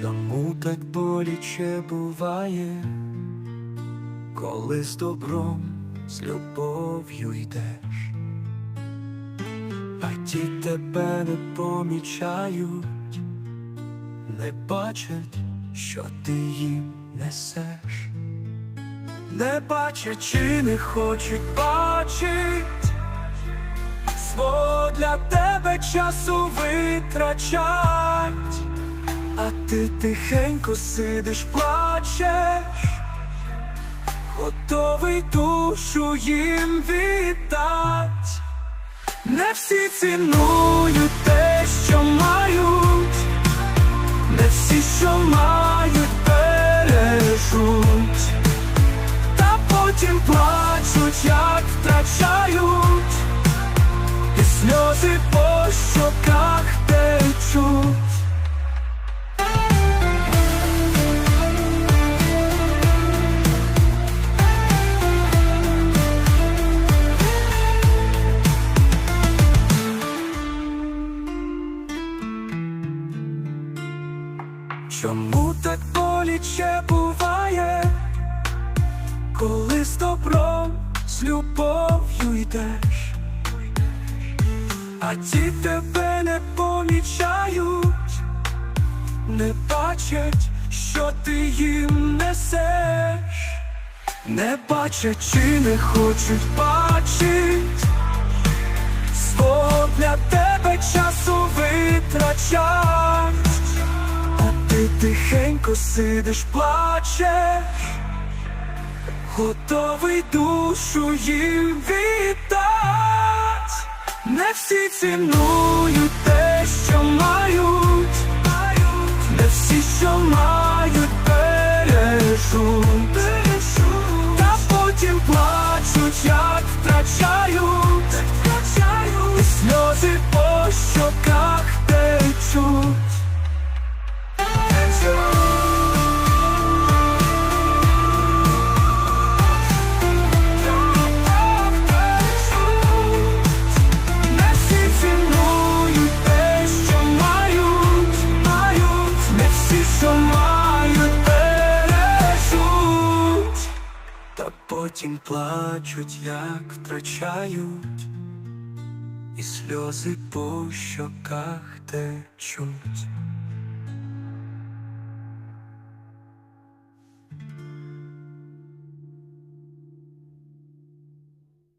Чому так боляче буває, коли з добром, з любов'ю йдеш, а ті тебе не помічають, не бачать, що ти їм несеш, не бачать чи не хочуть бачить, свого для тебе часу витрачать. А ти тихенько сидиш, плачеш, готовий душу їм віддать. Не всі цінують Чому так боляче буває, коли з добром, з любов'ю йдеш, а ті тебе не помічають, не бачать, що ти їм несеш, не бачать чи не хочуть бачить, тихенько сидиш, плачеш, готовий душу їм вітати, Не всі цінують те, що мають, не всі, що мають, бережуть, що мають, бережуть, та потім плачуть, як втрачають, і сльози по щоках течуть.